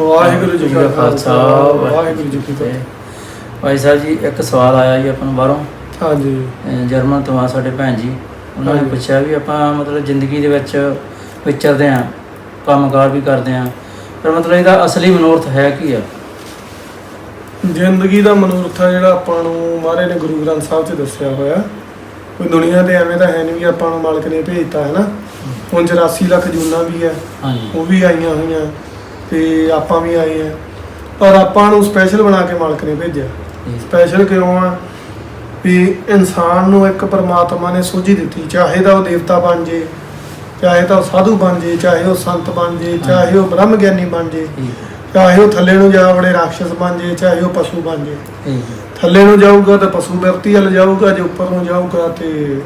ਵਾਹਿਗੁਰੂ ਜੀ ਕਾ ਖਾਲਸਾ ਵਾਹਿਗੁਰੂ ਜੀ ਕੀ ਫਤਿਹ। ਭਾਈ ਸਾਹਿਬ ਜੀ ਇੱਕ ਸਵਾਲ ਆਇਆ ਜੀ ਆਪਾਂ ਨੂੰ ਬਾਹਰੋਂ। ਹਾਂਜੀ। ਜਰਮਨ ਤੋਂ ਆ ਸਾਡੇ ਭੈਣ ਜੀ। ਉਹਨਾਂ ਨੇ। ਪੁੱਛਿਆ ਵੀ ਆਪਾਂ ਮਤਲਬ ਜ਼ਿੰਦਗੀ ਦੇ ਵਿੱਚ ਵਿਚਰਦੇ ਆਂ ਕੰਮਕਾਰ ਵੀ ਕਰਦੇ ਆਂ ਪਰ ਮਤਲਬ ਇਹਦਾ ਅਸਲੀ ਮਨੋਰਥ ਹੈ ਕੀ ਆ? ਜ਼ਿੰਦਗੀ ਦਾ ਮਨੁੱਖ ਆ ਜਿਹੜਾ ਆਪਾਂ ਨੂੰ ਮਹਾਰਾਜ ਨੇ ਗੁਰੂ ਗ੍ਰੰਥ ਸਾਹਿਬ 'ਚ ਦੱਸਿਆ ਹੋਇਆ। ਕੋਈ ਦੁਨੀਆ ਤੇ ਐਵੇਂ ਤਾਂ ਹੈ ਨਹੀਂ ਵੀ ਆਪਾਂ ਨੂੰ ਮਾਲਕ ਨੇ ਭੇਜਤਾ ਹੈ ਨਾ? ਹੁਣ 84 ਲੱਖ ਜੂਨਾਂ ਵੀ ਹੈ ਹਾਂਜੀ। ਉਹ ਵੀ ਆਈਆਂ ਹੋਈਆਂ। ਤੇ ਆਪਾਂ ਵੀ ਆਏ ਆ ਪਰ ਆਪਾਂ ਨੂੰ ਸਪੈਸ਼ਲ ਬਣਾ ਕੇ ਮਾਲਕ ਨੇ ਭੇਜਿਆ। ਸਪੈਸ਼ਲ ਕਿਉਂ ਆ? ਵੀ ਇਨਸਾਨ ਨੂੰ ਇੱਕ ਪਰਮਾਤਮਾ ਨੇ ਸੋਝੀ ਦਿੱਤੀ ਚਾਹੇ ਤਾਂ ਉਹ ਦੇਵਤਾ ਬਣ ਜੇ ਚਾਹੇ ਤਾਂ ਉਹ ਸਾਧੂ ਬਣ ਜੇ ਚਾਹੇ ਉਹ ਸੰਤ ਬਣ ਜੇ ਚਾਹੇ ਉਹ ਬ੍ਰਹਮ ਗਿਆਨੀ ਬਣ ਜੇ ਚਾਹੇ ਉਹ ਥੱਲੇ ਨੂੰ ਜਾ ਵੜੇ ਰਾਖਸ਼ ਬਣ ਜੇ ਚਾਹੇ ਉਹ ਪਸ਼ੂ ਬਣ ਜੇ। ਥੱਲੇ ਨੂੰ ਜਾਊਗਾ ਤਾਂ ਪਸ਼ੂ ਵਿਅਕਤੀ ਵੱਲ ਜਾਊਗਾ ਜੇ ਉੱਪਰ ਨੂੰ ਜਾਊਗਾ ਤੇ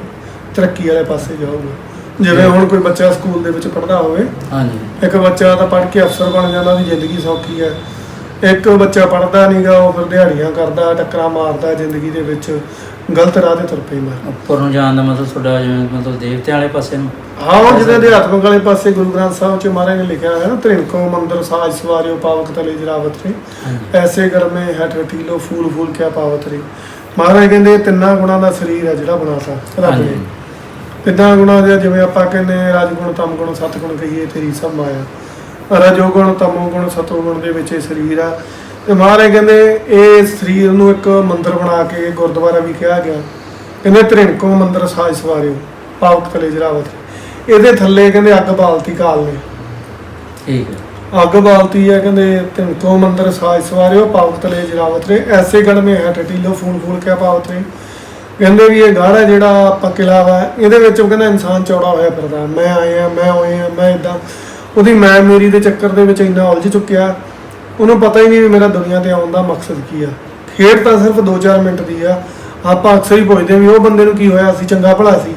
ਤਰੱਕੀ ਵਾਲੇ ਪਾਸੇ ਜਾਊਗਾ। ਜਿਵੇਂ ਹੁਣ ਕੋਈ ਬੱਚਾ ਸਕੂਲ ਦੇ ਵਿੱਚ ਪੜ੍ਹਦਾ ਹੋਵੇ ਹਾਂਜੀ। ਇੱਕ ਬੱਚਾ ਤਾਂ ਪੜ੍ਹ ਕੇ ਅਫਸਰ ਬਣ ਜਾਂਦਾ ਉਹਦੀ ਜ਼ਿੰਦਗੀ ਸੌਖੀ ਹੈ। ਇੱਕ ਬੱਚਾ ਪੜ੍ਹਦਾ ਨਹੀਂਗਾ ਉਹ ਫਿਰ ਦਿਹਾੜੀਆਂ ਕਰਦਾ ਟੱਕਰਾਂ ਮਾਰਦਾ ਜ਼ਿੰਦਗੀ ਦੇ ਵਿੱਚ ਗਲਤ ਰਾਹ ਤੇ ਤੁਰ ਪੈਂਦਾ। ਉੱਪਰ ਨੂੰ ਜਾਣ ਦਾ ਮਤਲਬ ਤੁਹਾਡਾ ਜਿਵੇਂ ਮਤਲਬ ਦੇਵਤਿਆਂ ਵਾਲੇ ਪਾਸੇ ਨੂੰ? ਹਾਂ ਉਹ ਜਿਹਦੇ ਅਧਿਆਤਮਕ ਵਾਲੇ ਪਾਸੇ ਗੁਰੂ ਗ੍ਰੰਥ ਸਾਹਿਬ ਚ ਮਹਾਰਾਜ ਨੇ ਲਿਖਿਆ ਹੈ ਨਾ ਤ੍ਰਿਣਕੋ ਮੰਦਰ ਸਾਜ ਸਵਾਰਿਓ ਪਾਵਕ ਤਲੇ ਜਰਾਵਤ ਰੇ। ਐਸੇ ਗੜ ਮੇ ਹਟ ਰਟੀਲੋ ਫੂਲ ਫੂਲ ਕਿਆ ਪਾਵਤ ਰੇ। ਮਹਾਰਾਜ ਕਹਿੰਦੇ ਤਿੰਨਾਂ ਗੁਣਾਂ ਦਾ ਸਰੀਰ ਹੈ ਜਿਹੜਾ ਬਣਾਤਾ ਰੱਬ ਨੇ। ਤਿੰਨਾਂ ਗੁਣਾਂ ਦੇ ਜਿਵੇਂ ਆਪਾਂ ਕਹਿੰਦੇ ਰਾਜਗੁਣ ਤਮਗੁਣ ਸਤਗੁਣ ਕਹੀਏ ਤੇਰੀ ਸਭ ਮਾਇਆ। ਰਜੋਗੁਣ ਤਮੋਗੁਣ ਸਤੋਗੁਣ ਦੇ ਵਿੱਚ ਇਹ ਸਰੀਰ ਆ। ਤੇ ਮਹਾਰਾਜ ਕਹਿੰਦੇ ਇਹ ਸਰੀਰ ਨੂੰ ਇੱਕ ਮੰਦਿਰ ਬਣਾ ਕੇ ਗੁਰਦੁਆਰਾ ਵੀ ਕਿਹਾ ਗਿਆ। ਕਹਿੰਦੇ ਤ੍ਰਿਣਕੋ ਮੰਦਿਰ ਸਾਜ ਸਵਾਰਿਓ ਪਾਵਕ ਤਲੇ ਜਰਾਵਤ ਇਹਦੇ ਥੱਲੇ ਕਹਿੰਦੇ ਅੱਗ ਬਾਲਤੀ ਕਾਲ ਨੇ। ਠੀਕ ਹੈ। ਅੱਗ ਬਾਲਤੀ ਹੈ ਕਹਿੰਦੇ ਤਿੰਕੋ ਮੰਦਰ ਸਾਜ ਸਵਾਰਿਓ ਪਾਵਕ ਤਲੇ ਜਰਾਵਤ ਰੇ ਐਸੇ ਗੜ ਮੇ ਹੈ ਟਟੀਲੋ ਫੂਲ ਫੂਲ ਕੇ ਪਾਵਤ ਰੇ ਕਹਿੰਦੇ ਵੀ ਇਹ ਗਾੜਾ ਜਿਹੜਾ ਆਪਾਂ ਕਿਲਾ ਵਾ ਇਹਦੇ ਵਿੱਚ ਉਹ ਕਹਿੰਦਾ ਇਨਸਾਨ ਚੌੜਾ ਹੋਇਆ ਫਿਰਦਾ ਮੈਂ ਆਇਆ ਮੈਂ ਹੋਏ ਆ ਮੈਂ ਇਦਾਂ ਉਹਦੀ ਮੈਂ ਮੇਰੀ ਦੇ ਚੱਕਰ ਦੇ ਵਿੱਚ ਇੰਨਾ ਉਲਝ ਚੁੱਕਿਆ ਉਹਨੂੰ ਪਤਾ ਹੀ ਨਹੀਂ ਵੀ ਮੇਰਾ ਦੁਨੀਆ ਤੇ ਆਉਣ ਦਾ ਮਕਸਦ ਕੀ ਆ। ਖੇਡ ਤਾਂ ਸਿਰਫ 2-4 ਮਿੰਟ ਦੀ ਆ ਆਪਾਂ ਅਕਸਰ ਹੀ ਪੁੱਛਦੇ ਵੀ ਉਹ ਬੰਦੇ ਨੂੰ ਕੀ ਹੋਇਆ ਸੀ ਚੰਗਾ ਭਲਾ ਸੀ।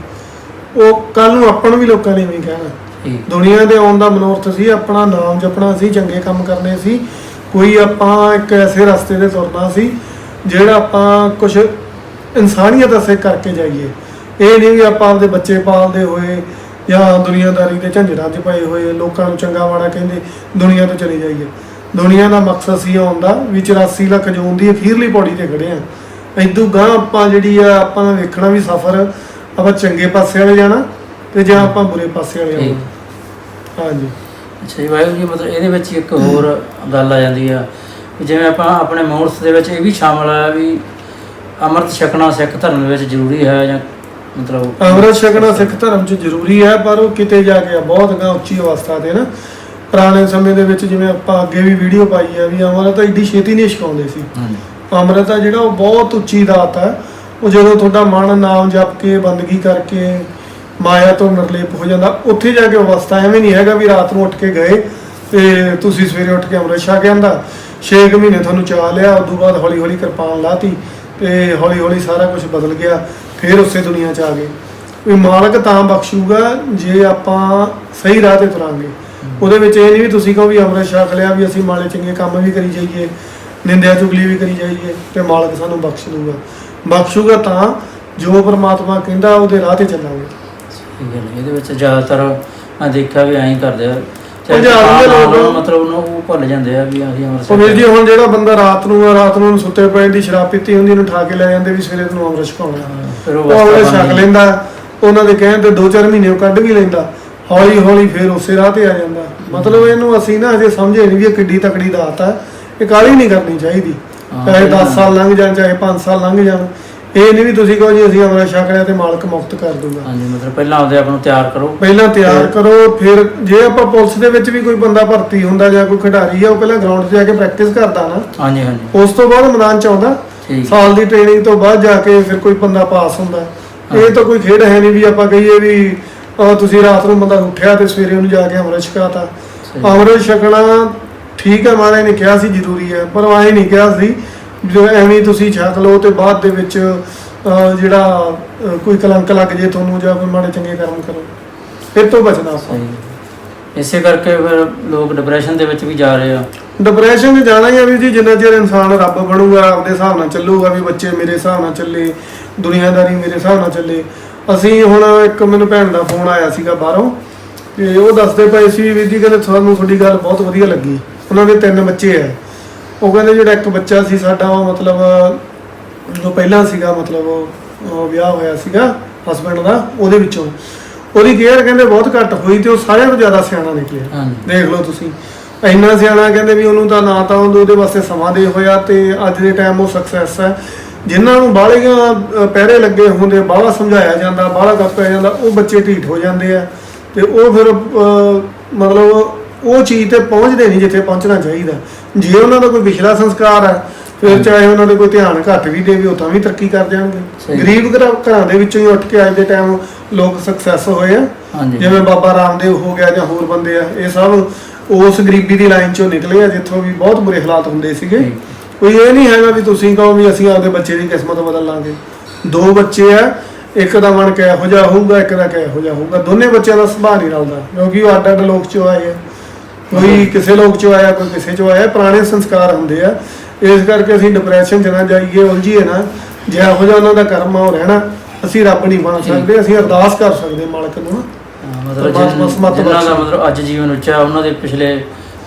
ਉਹ ਕੱਲ ਨੂੰ ਆਪਾਂ ਨੂੰ ਵੀ ਲੋਕਾਂ ਨੇ ਵੀ ਕਹਿਣਾ। ਦੁਨੀਆ ਦੇ ਆਉਣ ਦਾ ਮਨੋਰਥ ਸੀ ਆਪਣਾ ਨਾਮ ਜਪਣਾ ਸੀ ਚੰਗੇ ਕੰਮ ਕਰਨੇ ਸੀ। ਕੋਈ ਆਪਾਂ ਇੱਕ ਐਸੇ ਰਸਤੇ ਤੇ ਤੁਰਨਾ ਸੀ ਜਿਹੜਾ ਆਪਾਂ ਕੁਝ ਇਨਸਾਨੀਅਤ ਅਸੇ ਕਰਕੇ ਜਾਈਏ। ਇਹ ਨਹੀਂ ਵੀ ਆਪਾਂ ਆਪਦੇ ਬੱਚੇ ਪਾਲਦੇ ਹੋਏ ਜਾਂ ਦੁਨੀਆਦਾਰੀ ਦੇ ਝੰਜਟਾਂ 'ਚ ਪਏ ਹੋਏ ਲੋਕਾਂ ਨੂੰ ਚੰਗਾ ਮਾੜਾ ਕਹਿੰਦੇ ਦੁਨੀਆ ਤੋਂ ਚਲੇ ਜਾਈਏ। ਦੁਨੀਆ ਦਾ ਮਕਸਦ ਸੀ ਆਉਣ ਦਾ ਵੀ 84 ਲੱਖ ਜੂਨ ਦੀ ਅਖੀਰਲੀ ਪੌੜੀ ਤੇ ਖੜੇ ਆ। ਇਦੋਂ ਗਾਂ ਆਪਾਂ ਜਿਹੜੀ ਆ ਆਪਾਂ ਵੇਖਣਾ ਵੀ ਸਫ਼ਰ ਆਪਾਂ ਚੰਗੇ ਪਾਸੇ ਵਾਲੇ ਜਾਣਾ ਤੇ ਜਾਂ ਆਪਾਂ ਬੁਰੇ ਪਾਸੇ ਵਾਲੇ ਹਾਂਜੀ। ਅੱਛਾ ਜੀ ਵਾਹਿਗੁਰੂ ਜੀ ਮਤਲਬ ਇਹਦੇ ਵਿੱਚ ਇੱਕ ਹੋਰ ਗੱਲ ਆ ਜਾਂਦੀ ਆ। ਜਿਵੇਂ ਆਪਾਂ ਆਪਣੇ ਮੂਰਤ ਦੇ ਵਿੱਚ ਇਹ ਵੀ ਸ਼ਾਮਲ ਆ ਵੀ ਅੰਮ੍ਰਿਤ ਛਕਣਾ ਸਿੱਖ ਧਰਮ ਵਿੱਚ ਜ਼ਰੂਰੀ ਹੈ ਜਾਂ ਮਤਲਬ ਅੰਮ੍ਰਿਤ ਛਕਣਾ ਸਿੱਖ ਧਰਮ 'ਚ ਜ਼ਰੂਰੀ ਹੈ ਪਰ ਉਹ ਕਿਤੇ ਜਾ ਕੇ ਆ ਬਹੁਤ ਗਾ ਉੱਚੀ ਅਵਸਥਾ ਤੇ ਨਾ ਪੁਰਾਣੇ ਸਮੇਂ ਦੇ ਵਿੱਚ ਜਿਵੇਂ ਆਪਾਂ ਅੱਗੇ ਵੀ ਵੀਡੀਓ ਪਾਈ ਆ ਵੀ ਅੰਮ੍ਰਿਤ ਇੱਡੀ ਛੇਤੀ ਨਹੀਂ ਛਕਾਉਂਦੇ ਸੀ। ਹਾਂਜੀ। ਅੰਮ੍ਰਿਤ ਆ ਜਿਹੜਾ ਉਹ ਬਹੁਤ ਉੱਚੀ ਦਾਤ ਹੈ ਉਹ ਜਦੋਂ ਤੁਹਾਡਾ ਮਨ ਨਾਮ ਜਪ ਕੇ ਬੰਦਗੀ ਕਰਕੇ ਮਾਇਆ ਤੋਂ ਨਿਰਲੇਪ ਹੋ ਜਾਂਦਾ ਉੱਥੇ ਜਾ ਕੇ ਅਵਸਥਾ ਐਵੇਂ ਨਹੀਂ ਹੈਗਾ ਵੀ ਰਾਤ ਨੂੰ ਉੱਠ ਕੇ ਗਏ ਤੇ ਤੁਸੀਂ ਸਵੇਰੇ ਉੱਠ ਕੇ ਅੰਮ੍ਰਿਤ ਛਕ ਆਂਦਾ 6 ਮਹੀਨੇ ਤੁਹਾਨੂੰ ਚਾਹ ਲਿਆ ਉਸ ਤੋਂ ਬਾਅਦ ਹੌਲੀ ਹੌਲੀ ਕਿਰਪਾਨ ਲਾਤੀ ਤੇ ਹੌਲੀ ਹੌਲੀ ਸਾਰਾ ਕੁਝ ਬਦਲ ਗਿਆ ਫਿਰ ਉਸੇ ਦੁਨੀਆ 'ਚ ਆ ਗਏ। ਵੀ ਮਾਲਕ ਤਾਂ ਬਖਸ਼ੂਗਾ ਜੇ ਆਪਾਂ ਸਹੀ ਰਾਹ ਤੇ ਤੁਰਾਂਗੇ। ਉਹਦੇ ਵਿੱਚ ਇਹ ਨਹੀਂ ਵੀ ਤੁਸੀਂ ਕਹੋ ਵੀ ਅੰਮ੍ਰਿਤ ਛਕ ਲਿਆ ਵੀ ਅਸੀਂ ਮਾੜੇ ਚੰਗੇ ਕੰਮ ਵੀ ਕਰੀ ਜਾਈਏ ਨਿੰਦਿਆ ਚੁਗਲੀ ਵੀ ਕਰੀ ਜਾਈਏ ਤੇ ਮਾਲਕ ਸਾਨੂੰ ਬਖਸ਼ ਦੂਗਾ। ਬਖਸ਼ੂਗਾ ਤਾਂ ਜੋ ਪ੍ਰਮਾਤਮਾ ਕਹਿੰਦਾ ਉਹਦੇ ਰਾਹ ਤੇ ਚੱਲਾਂਗੇ। ਇਹਦੇ ਵਿੱਚ ਜ਼ਿਆਦਾਤਰ ਮੈਂ ਦੇਖਿਆ ਵੀ ਐਂ ਕਰਦੇ ਆ ਪੰਜਾਬ ਦੇ ਦੁਕਾਨ ਲੋਕ- ਵਾਲੋਂ ਮਤਲਬ ਉਹਨੂੰ ਉਹ ਭੁੱਲ ਜਾਂਦੇ ਆ ਵੀ ਅਸੀਂ ਅੰਮ੍ਰਿਤ ਉਹ ਵੀਰ ਜੀ ਛਕਿਆ। ਹੁਣ ਜਿਹੜਾ ਬੰਦਾ ਰਾਤ ਨੂੰ ਰਾਤ ਨੂੰ ਸੁੱਤੇ ਪਏ ਦੀ ਸ਼ਰਾਬ ਪੀਤੀ ਹੁੰਦੀ ਉਹਨੂੰ ਠਾ ਕੇ ਲੈ ਜਾਂਦੇ ਵੀ ਸਵੇਰੇ ਤੈਨੂੰ ਅੰਮ੍ਰਿਤ ਛਕਾਉਣਾ। ਫਿਰ ਉਹ ਉਹ ਅਗਲੇ ਅਵਸਥਾ ਛਕ। ਲੈਂਦਾ ਉਹਨਾਂ ਦੇ ਕਹਿਣ ਤੇ 2-4 ਮਹੀਨੇ ਉਹ ਕੱਢ ਵੀ ਲੈਂਦਾ। ਹੌਲੀ ਹੌਲੀ ਫਿਰ ਉਸੇ ਰਾਹ ਤੇ ਆ ਜਾਂਦਾ। ਮਤਲਬ ਇਹਨੂੰ ਅਸੀਂ ਨਾ ਅਜੇ ਸਮਝੇ ਨਹੀਂ ਵੀ ਇਹ ਕਿੱਡੀ ਤਕੜੀ ਦਾਤ ਹੈ ਇਹ ਕਾਲੀ ਨਹੀਂ ਕਰਨੀ ਚਾਹੀਦੀ। ਹਾਂ, ਚਾਹੇ ਇਹ 10 ਨਾ। ਸਾਲ ਲੰਘ ਜਾਣ ਚਾਹੇ 5 ਸਾਲ ਲੰਘ ਜਾਣ। ਇਹ ਨਹੀਂ ਵੀ ਤੁਸੀਂ ਕਹੋ ਜੀ ਅਸੀਂ ਅੰਮ੍ਰਿਤ ਛਕ ਲਿਆ ਤੇ ਮਾਲਕ ਮੁਕਤ ਕਰ ਦੂਗਾ। ਹਾਂਜੀ ਮਤਲਬ ਪਹਿਲਾਂ ਆਪਦੇ ਆਪ ਨੂੰ ਤਿਆਰ ਕਰੋ। ਪਹਿਲਾਂ ਤਿਆਰ ਕਰੋ ਫਿਰ ਜੇ ਆਪਾਂ ਪੁਲਿਸ ਦੇ ਵਿੱਚ ਵੀ ਕੋਈ ਬੰਦਾ ਭਰਤੀ ਹੁੰਦਾ ਜਾਂ ਕੋਈ ਖਿਡਾਰੀ ਆ ਉਹ ਪਹਿਲਾਂ ਗਰਾਊਂਡ 'ਤੇ ਜਾ ਕੇ ਪ੍ਰੈਕਟਿਸ ਕਰਦਾ ਨਾ। ਹਾਂਜੀ ਹਾਂਜੀ। ਉਸ ਤੋਂ ਬਾਅਦ ਮੈਦਾਨ 'ਚ ਆਉਂਦਾ। ਠੀਕ। ਸਾਲ ਦੀ ਟ੍ਰੇਨਿੰਗ ਤੋਂ ਬਾਅਦ ਜਾ ਕੇ ਫਿਰ ਕੋਈ ਬੰਦਾ ਪਾਸ ਹੁੰਦਾ। ਇਹ ਤਾਂ ਕੋਈ ਖੇਡ ਹੈ ਨਹੀਂ ਵੀ ਆਪਾਂ ਕਹੀਏ ਵੀ ਅਹ ਤੁਸੀਂ ਰਾਤ ਨੂੰ ਬੰਦਾ ਉੱਠਿਆ ਤੇ ਸਵੇਰੇ ਉਹਨੂੰ ਜਾ ਕੇ ਅੰਮ੍ਰਿਤ ਛਕਾਤਾ। ਅੰਮ੍ਰਿਤ ਛਕਣਾ ਠੀਕ ਹੈ ਮਹਾਰਾਜ ਨੇ ਕਿਹਾ ਸੀ ਜ਼ਰੂਰੀ ਹੈ ਪਰ ਐਂ ਨਹੀਂ ਕਿਹਾ ਸੀ ਜੋ ਐਵੇਂ ਤੁਸੀਂ ਛਕ ਲਓ ਤੇ ਬਾਅਦ ਦੇ ਵਿੱਚ ਜਿਹੜਾ ਕੋਈ ਕਲੰਕ ਲੱਗ ਜੇ ਤੁਹਾਨੂੰ ਜਾਂ ਕੋਈ ਮਾੜੇ ਚੰਗੇ ਕਰਮ ਕਰੋ। ਇਹ ਤੋਂ ਬਚਣਾ ਆਪਾਂ। ਸਹੀ ਇਸੇ ਕਰਕੇ ਫਿਰ ਲੋਕ ਡਿਪਰੈਸ਼ਨ ਦੇ ਵਿੱਚ ਵੀ ਜਾ ਰਹੇ ਆ। ਡਿਪਰੈਸ਼ਨ 'ਚ ਜਾਣਾ ਹੀ ਆ ਵੀ ਜੀ ਜਿੰਨਾ ਚਿਰ ਇਨਸਾਨ ਰੱਬ ਬਣੂਗਾ ਆਪਦੇ ਹਿਸਾਬ ਨਾਲ ਚੱਲੂਗਾ ਵੀ ਬੱਚੇ ਮੇਰੇ ਹਿਸਾਬ ਨਾਲ ਚੱਲੇ ਦੁਨੀਆਦਾਰੀ ਮੇਰੇ ਹਿਸਾਬ ਨਾਲ ਚੱਲੇ। ਅਸੀਂ ਹੁਣ ਇੱਕ ਮੈਨੂੰ ਭੈਣ ਦਾ ਫੋਨ ਆਇਆ ਸੀਗਾ ਬਾਹਰੋਂ ਤੇ ਉਹ ਦੱਸਦੇ ਪਏ ਸੀ ਵੀ ਜੀ ਕਹਿੰਦੇ ਤੁਹਾਨੂੰ ਤੁਹਾਡੀ ਗੱਲ ਬਹੁਤ ਵਧੀਆ ਲੱਗੀ। ਉਹਨਾਂ ਦੇ ਤਿੰਨ ਬੱਚੇ ਆ। ਉਹ ਕਹਿੰਦੇ ਜਿਹੜਾ ਇੱਕ ਬੱਚਾ ਸੀ ਸਾਡਾ ਉਹ ਮਤਲਬ ਜੋ ਪਹਿਲਾਂ ਸੀਗਾ ਮਤਲਬ ਉਹ ਵਿਆਹ ਹੋਇਆ ਸੀਗਾ ਹਸਬੰਡ ਦਾ ਉਹਦੇ ਵਿੱਚੋਂ। ਉਹਦੀ ਕੇਅਰ ਕਹਿੰਦੇ ਬਹੁਤ ਘੱਟ ਹੋਈ ਤੇ ਉਹ ਸਾਰਿਆਂ ਤੋਂ ਜ਼ਿਆਦਾ ਸਿਆਣਾ ਨਿਕਲਿਆ। ਦੇਖ ਲਓ ਤੁਸੀਂ। ਇੰਨਾ ਸਿਆਣਾ ਕਹਿੰਦੇ ਵੀ ਉਹਨੂੰ ਤਾਂ ਨਾ ਤਾਂ ਉਹਦੇ ਉਹਦੇ ਵਾਸਤੇ ਸਮਾਂ ਦੇ ਹੋਇਆ ਤੇ ਅੱਜ ਦੇ ਟਾਈਮ ਉਹ ਸਕਸੈਸ ਹੈ। ਜਿਨ੍ਹਾਂ ਨੂੰ ਬਾਹਲੀਆਂ ਅ, ਪਹਿਰੇ ਲੱਗੇ ਹੁੰਦੇ ਬਾਹਲਾ ਸਮਝਾਇਆ ਜਾਂਦਾ ਬਾਹਲਾ ਕੱਪਿਆ ਜਾਂਦਾ ਉਹ ਬੱਚੇ ਢੀਠ ਹੋ ਜਾਂਦੇ ਆ। ਤੇ ਉਹ ਫਿਰ ਮਤਲਬ ਉਹ ਚੀਜ਼ ਤੇ ਪਹੁੰਚਦੇ ਨਹੀਂ ਜਿੱਥੇ ਪਹੁੰਚਣਾ ਚਾਹੀਦਾ। ਜੇ ਉਹਨਾਂ ਦਾ ਕੋਈ ਪਿਛਲਾ ਸੰਸਕਾਰ ਹੈ ਫਿਰ ਚਾਹੇ ਉਹਨਾਂ ਦੇ ਕੋਈ ਧਿਆਨ ਘੱਟ ਵੀ ਦੇਵੇ ਉਹ ਤਾਂ ਵੀ ਤਰੱਕੀ ਕਰ ਜਾਣਗੇ। ਗਰੀਬ ਘਰਾਂ ਘਰਾਂ ਦੇ ਵਿੱਚੋਂ ਹੀ ਉੱਠ ਕੇ ਅੱਜ ਦੇ ਟਾਈਮ ਲੋਕ ਸਕਸੈਸ ਹੋਏ ਆ। ਜਿਵੇਂ ਬਾਬਾ ਰਾਮਦੇਵ ਹੋ ਗਿਆ ਜਾਂ ਹੋਰ ਬੰਦੇ ਆ ਇਹ ਸਭ ਉਸ ਗਰੀਬੀ ਦੀ ਲਾਈਨ ਚੋਂ ਨਿਕਲੇ ਆ ਜਿੱਥੋਂ ਵੀ ਬਹੁਤ ਬੁਰੇ ਹਾਲਾਤ ਹੁੰਦੇ ਸੀਗੇ। ਕੋਈ ਇਹ ਨਹੀਂ ਹੈਗਾ ਵੀ ਤੁਸੀਂ ਕਹੋ ਵੀ ਅਸੀਂ ਆਪਦੇ ਬੱਚੇ ਦੀ ਕਿਸਮਤ ਬਦਲ ਲਾਂਗੇ। ਦੋ ਬੱਚੇ ਆ ਇੱਕ ਦਾ ਮਨ ਕਿਹੋ ਜਿਹਾ ਹੋਊਗਾ ਇੱਕ ਦਾ ਕਿਹੋ ਜਿਹਾ ਹੋਊਗਾ। ਦੋਨੇ ਬੱਚਿਆਂ ਦਾ ਸੁਭਾਅ ਨਹੀਂ ਰਲਦਾ ਕਿਉਂਕਿ ਉਹ ਅੱਡ ਅੱਡ ਲੋਕ ਚੋਂ ਆਏ ਆ। ਕੋਈ ਕਿਸੇ ਲੋਕ ਚੋਂ ਆਇਆ ਕੋਈ ਕਿਸੇ ਚੋਂ ਆਇਆ ਪੁਰਾਣੇ ਸੰਸਕਾਰ ਹੁੰਦੇ ਆ। ਇਸ ਕਰਕੇ ਅਸੀਂ ਡਿਪਰੈਸ਼ਨ 'ਚ ਨਾ ਜਾਈਏ ਉਲਝੀਏ ਨਾ। ਜੇ ਇਹੋ ਜਿਹਾ ਉਹਨਾਂ ਦਾ ਕਰਮ ਆ ਉਹ ਰਹਿਣਾ ਅਸੀਂ ਰੱਬ ਨਹੀਂ ਬਣ ਸਕਦੇ ਅਸੀਂ ਅਰਦਾਸ ਕਰ ਸਕਦੇ ਮਾਲਕ ਨੂੰ। ਜਿਨ੍ਹਾਂ ਦਾ। ਮਤਲਬ ਅੱਜ ਜੀਵਨ ਉੱਚਾ ਉਹਨਾਂ ਦੇ ਪਿਛਲੇ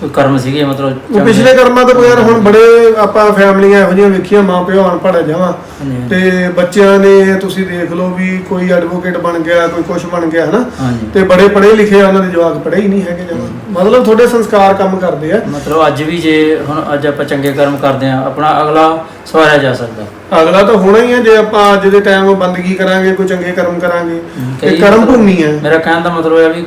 ਕੋਈ ਕਰਮ ਸੀਗੇ ਮਤਲਬ ਉਹ। ਪਿਛਲੇ ਕਰਮਾਂ ਤੋਂ ਯਾਰ ਹੁਣ ਬੜੇ ਆਪਾਂ ਫੈਮਲੀਆਂ ਇਹੋ ਜਿਹੀਆਂ ਵੇਖੀਆਂ ਮਾਂ ਪਿਓ ਅਨਪੜ੍ਹ ਜਾਵਾਂ। ਹਾਂਜੀ। ਤੇ ਬੱਚਿਆਂ ਨੇ ਤੁਸੀਂ ਦੇਖ ਲਓ ਵੀ ਕੋਈ ਐਡਵੋਕੇਟ ਬਣ ਗਿਆ ਕੋਈ ਕੁਛ ਬਣ ਗਿਆ ਹਨਾ? ਹਾਂਜੀ। ਤੇ ਬੜੇ ਪੜ੍ਹੇ ਲਿਖੇ ਆ ਉਹਨਾਂ ਦੇ ਜਵਾਕ ਪੜ੍ਹੇ ਹੀ ਨਹੀਂ ਹੈਗੇ ਜਮਾਂ। ਮਤਲਬ ਤੁਹਾਡੇ ਸੰਸਕਾਰ ਕੰਮ ਕਰਦੇ ਆ। ਮਤਲਬ ਅੱਜ ਵੀ ਜੇ ਹੁਣ ਅੱਜ ਆਪਾਂ ਚੰਗੇ ਕਰਮ ਕਰਦੇ ਆ ਆਪਣਾ ਅਗਲਾ ਸਵਾਰਿਆ ਜਾ ਸਕਦਾ। ਅਗਲਾ ਤਾਂ ਹੋਣਾ ਹੀ ਆ ਜੇ ਆਪਾਂ ਅੱਜ ਦੇ ਟਾਈਮ ਬੰਦਗੀ ਕਰਾਂਗੇ ਕੋਈ ਚੰਗੇ ਕਰਮ ਕਰਾਂਗੇ। ਇਹ ਕਈ ਕਰਮ ਭੂਮੀ ਹੈ ਮੇਰਾ ਕਹਿਣ ਦਾ ਮਤਲਬ ਆ ਵੀ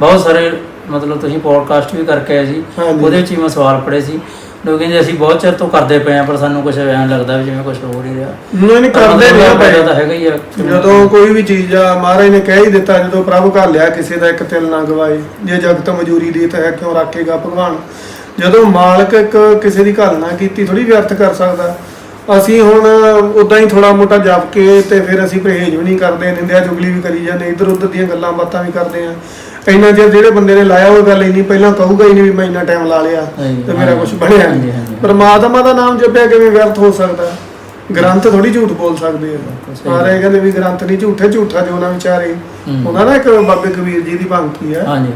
ਬਹੁਤ ਸਾਰੇ ਮਤਲਬ ਤੁਸੀਂ ਪੋਡਕਾਸਟ ਵੀ ਕਰਕੇ ਆਏ ਸੀ ਹਾਂਜੀ। ਉਹਦੇ ਵਿੱਚ ਹੀ ਮੈਂ ਸਵਾਲ ਪੜੇ ਸੀ। ਲੋਕ ਕਹਿੰਦੇ ਅਸੀਂ ਬਹੁਤ ਚਿਰ ਤੋਂ ਕਰਦੇ ਪਏ ਆ ਪਰ ਸਾਨੂੰ ਕੁਝ ਐਂ ਲੱਗਦਾ ਵੀ ਜਿਵੇਂ ਕੁਝ ਹੋ ਨਹੀਂ ਰਿਹਾ। ਨਹੀਂ ਨਹੀਂ ਕਰਦੇ ਨਹੀਂ ਆ ਭਾਈ। ਤਾਂ ਹੈਗਾ ਹੀ ਆ। ਜਦੋਂ ਕੋਈ ਵੀ ਚੀਜ਼ ਆ ਮਹਾਰਾਜ ਨੇ ਕਹਿ ਹੀ ਦਿੱਤਾ ਜਦੋਂ ਪ੍ਰਭੂ ਘਰ ਲਿਆ ਕਿਸੇ ਦਾ ਇੱਕ ਤਿਲ ਨਾ ਗਵਾਏ ਜੇ ਜਗਤ ਮਜੂਰੀ ਦੀ ਹੈ ਕਿਉਂ ਰੱਖੇਗਾ ਭਗਵਾਨ? ਜਦੋਂ ਮਾਲਕ ਇੱਕ ਕਿਸੇ ਦੀ ਘਾਲ ਨਾ ਕੀਤੀ ਥੋੜੀ ਵਿਅਰਥ ਕਰ ਸਕਦਾ। ਅਸੀਂ ਹੁਣ ਉਦਾਂ ਹੀ ਥੋੜਾ ਮੋਟਾ ਜਪ ਕੇ ਤੇ ਫਿਰ ਅਸੀਂ ਪਰਹੇਜ ਵੀ ਨਹੀਂ ਕਰਦੇ ਨਿੰਦਿਆ ਚੁਗਲੀ ਵੀ ਕਰੀ ਜਾਂਦੇ ਇੱਧਰ ਉੱਧਰ ਦੀਆਂ ਗੱਲਾਂ ਬਾਤਾਂ ਵੀ ਕਰਦੇ ਆ ਇੰਨਾ ਚਿਰ ਜਿਹੜੇ ਬੰਦੇ ਨੇ ਲਾਇਆ ਉਹ ਗੱਲ ਇੰਨੀ ਪਹਿਲਾਂ ਕਹੂਗਾ ਹੀ ਨਹੀਂ ਵੀ ਮੈਂ ਇੰਨਾ ਟਾਈਮ ਲਾ ਲਿਆ ਹਾਂਜੀ, ਤੇ ਮੇਰਾ ਕੁਝ ਹਾਂਜੀ, ਬਣਿਆ ਹਾਂਜੀ, ਨਹੀਂ। ਪਰਮਾਤਮਾ ਦਾ ਨਾਮ ਜਪਿਆ ਕਿਵੇਂ ਵਿਅਰਥ ਹੋ ਸਕਦਾ? ਗ੍ਰੰਥ ਥੋੜੀ ਝੂਠ ਬੋਲ ਸਕਦੇ ਆ। ਸਹੀ। ਸਾਰੇ ਕਹਿੰਦੇ ਵੀ ਗ੍ਰੰਥ ਨਹੀਂ ਝੂਠੇ ਝੂਠਾ ਜੋ ਨਾ ਵਿਚਾਰੇ। ਹੂੰ। ਉਹਨਾਂ ਦਾ ਇੱਕ ਬਾਬੇ ਕਬੀਰ ਜੀ ਦੀ ਭਗਤੀ ਹੈ। ਹਾਂਜੀ।